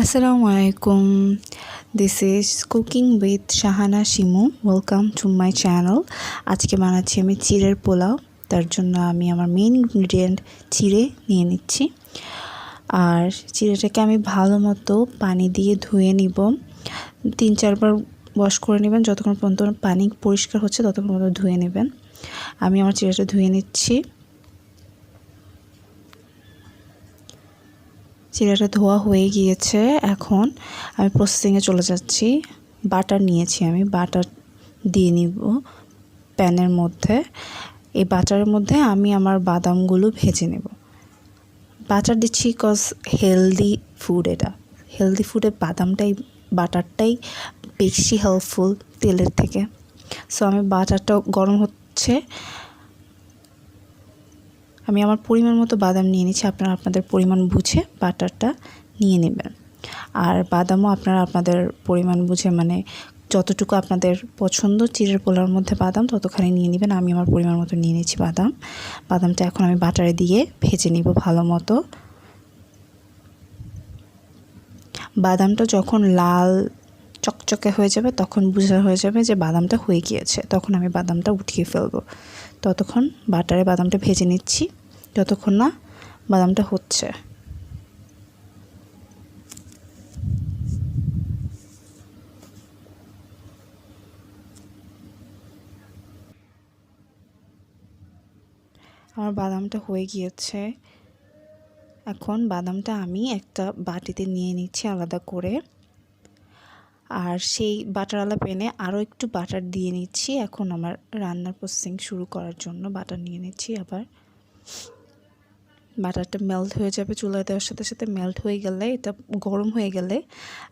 আসসালামু আলাইকুম this is cooking with Shahana Shimu welcome to my channel আজকে বানাচ্ছি আমি চিড়ের পোলাও। তার জন্য আমি আমার মেইন ইনগ্রিডিয়েন্ট চিড়ে নিয়ে নিচ্ছি। আর চিড়েটাকে আমি ভালো মতো পানি দিয়ে ধুয়ে নিব। তিন চারবার ওয়াশ করে নেবেন। যতক্ষণ পর্যন্ত পানি পরিষ্কার হচ্ছে, ততক্ষণ পর্যন্ত ধুয়ে নেবেন। আমি আমার চিড়েটা ধুয়ে নিচ্ছি। চিড়াটা ধোয়া হয়ে গিয়েছে, এখন আমি প্রসেসিংয়ে চলে যাচ্ছি। বাটার নিয়েছি আমি, বাটার দিয়ে নিব প্যানের মধ্যে। এই বাটারের মধ্যে আমি আমার বাদামগুলো ভেজে নেব। বাটার দিচ্ছি কজ হেলদি ফুড এটা। হেলদি ফুডে বাদামটাই, বাটারটাই বেশি হেল্পফুল তেলের থেকে। সো আমি বাটারটা গরম হচ্ছে আমি আমার পরিমাণ মতো বাদাম নিয়ে নিচ্ছি। আপনারা আপনাদের পরিমাণ বুঝে বাটারটা নিয়ে নেবেন। আর বাদামও আপনারা আপনাদের পরিমাণ বুঝে মানে যতটুকু আপনাদের পছন্দ চিড়ের পোলার মধ্যে বাদাম ততখানি নিয়ে নেবেন। আমি আমার পরিমাণ মতো নিয়ে নিচ্ছি বাদাম। বাদামটা এখন আমি বাটারে দিয়ে ভেজে নিব ভালো মতো। বাদামটা যখন লাল চকচকে হয়ে যাবে, তখন বোঝা হয়ে যাবে যে বাদামটা হয়ে গিয়েছে। তখন আমি বাদামটা উঠিয়ে ফেলব। ততক্ষণ বাটারে বাদামটা ভেজে নিচ্ছি। যতক্ষণ না বাদামটা হচ্ছে। আমার বাদামটা হয়ে গিয়েছে। এখন বাদামটা আমি একটা বাটিতে নিয়ে নিচ্ছি আলাদা করে। আর সেই বাটারওয়ালা প্যানে আরও একটু বাটার দিয়ে নিচ্ছি। এখন আমার রান্নার প্রসেসিং শুরু করার জন্য বাটার নিয়ে নিচ্ছি আবার। বাটারটা মেল্ট হয়ে যাবে, চুলায় দেওয়ার সাথে সাথে মেল্ট হয়ে গেলে, এটা গরম হয়ে গেলে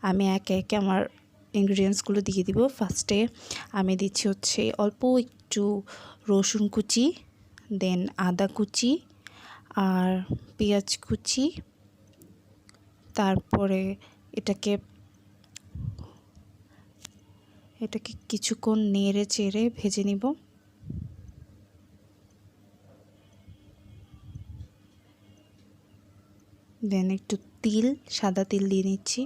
আমি একে একে আমার ইনগ্রিডিয়েন্টসগুলো দিয়ে দিব। ফার্স্টে আমি দিচ্ছি হচ্ছে অল্প একটু রসুন কুচি দেন আদা কুচি আর পেঁয়াজ কুচি। তারপরে এটাকে এটাকে কিছুক্ষণ নেড়ে চেড়ে ভেজে নিব। দেন একটু তিল, সাদা তিল দিয়ে নিচ্ছি।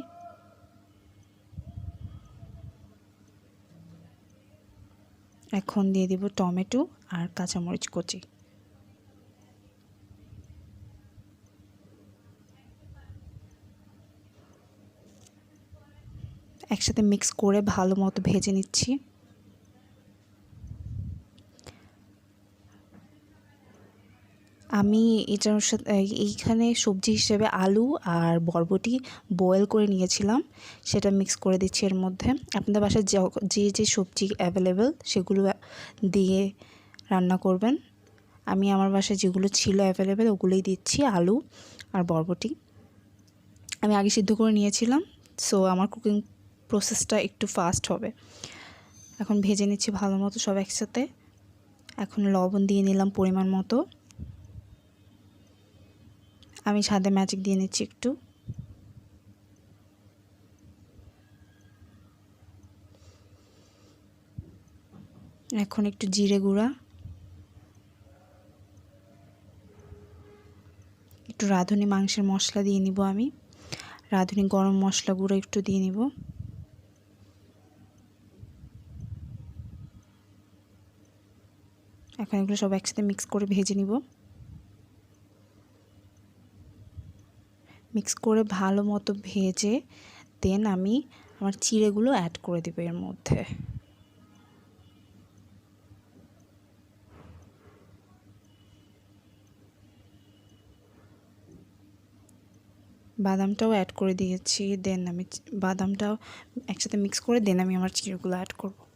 এখন দিয়ে দিব টমেটো আর কাঁচামরিচ কচি। একসাথে মিক্স করে ভালো মতো ভেজে নিচ্ছি। আমি এটার সাথে, এইখানে সবজি হিসেবে আলু আর বরবটি বয়েল করে নিয়েছিলাম। সেটা মিক্স করে দিচ্ছি এর মধ্যে। আপনাদের বাসায় যে যে সবজি অ্যাভেলেবেল সেগুলো দিয়ে রান্না করবেন। আমি আমার বাসায় যেগুলো ছিল অ্যাভেলেবেল ওগুলোই দিচ্ছি, আলু আর বরবটি। আমি আগে সিদ্ধ করে নিয়েছিলাম সো আমার কুকিং প্রসেসটা একটু ফাস্ট হবে। এখন ভেজে নিচ্ছি ভালো মতো সব একসাথে। এখন লবণ দিয়ে নিলাম পরিমাণ মতো। আমি সাদে ম্যাজিক দিয়ে নিচ্ছি একটু। এখন একটু জিরে গুঁড়া। একটু রাঁধুনি মাংসের মশলা দিয়ে নিব আমি। রাঁধুনি গরম মশলা গুঁড়ো একটু দিয়ে নিব। এখন এগুলো সব একসাথে মিক্স করে ভেজে নিব। মিক্স করে ভালো মতো ভেজে দেন আমি আমার চিড়েগুলো অ্যাড করে দেবো এর মধ্যে। বাদামটাও অ্যাড করে দিয়েছি দেন আমি বাদামটাও একসাথে মিক্স করে দেন আমি আমার চিড়েগুলো অ্যাড করব।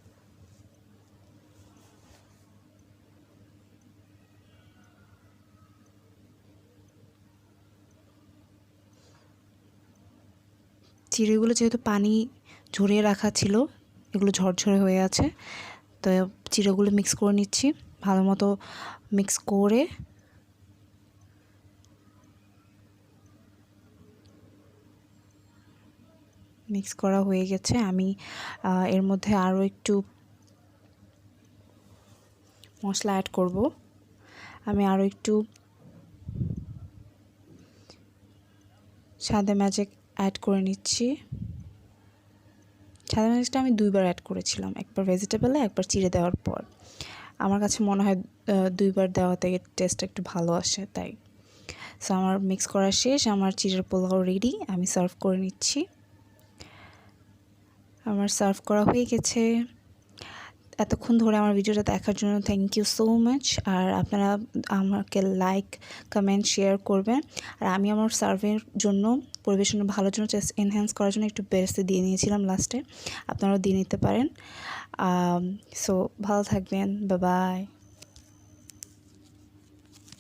চিড়েগুলো যেহেতু পানি ঝরিয়ে রাখা ছিল, এগুলো ঝরঝরে হয়ে আছে, তো চিড়েগুলো মিক্স করে নিচ্ছি, ভালো মতো মিক্স করে। মিক্স করা হয়ে গেছে, আমি এর মধ্যে আরও একটু মশলা অ্যাড করব। আমি আরও একটু সাদা ম্যাজিক অ্যাড করে নিচ্ছি। সাদা মরিচটা আমি দুইবার অ্যাড করেছিলাম, একবার ভেজিটেবলে একবার চিড়ে দেওয়ার পর। আমার কাছে মনে হয় দুইবার দেওয়াতে টেস্ট একটু ভালো আসে, তাই। সো আমার মিক্স করা শেষ, আমার চিড়ের পোলাও রেডি আমি সার্ভ করে নিচ্ছি। আমার সার্ভ করা হয়ে গেছে। এতক্ষণ ধরে আমার ভিডিওটা দেখার জন্য থ্যাংক ইউ সো মাচ আর আপনারা আমাকে লাইক কমেন্ট শেয়ার করবেন। আর আমি আমার সার্ভের জন্য পরিবেশনের ভালোর জন্য জাস্ট এনহ্যান্স করার জন্য একটু বেরেস্তে দিয়ে নিয়েছিলাম লাস্টে আপনারাও দিয়ে নিতে পারেন। সো ভালো থাকবেন। বা বাই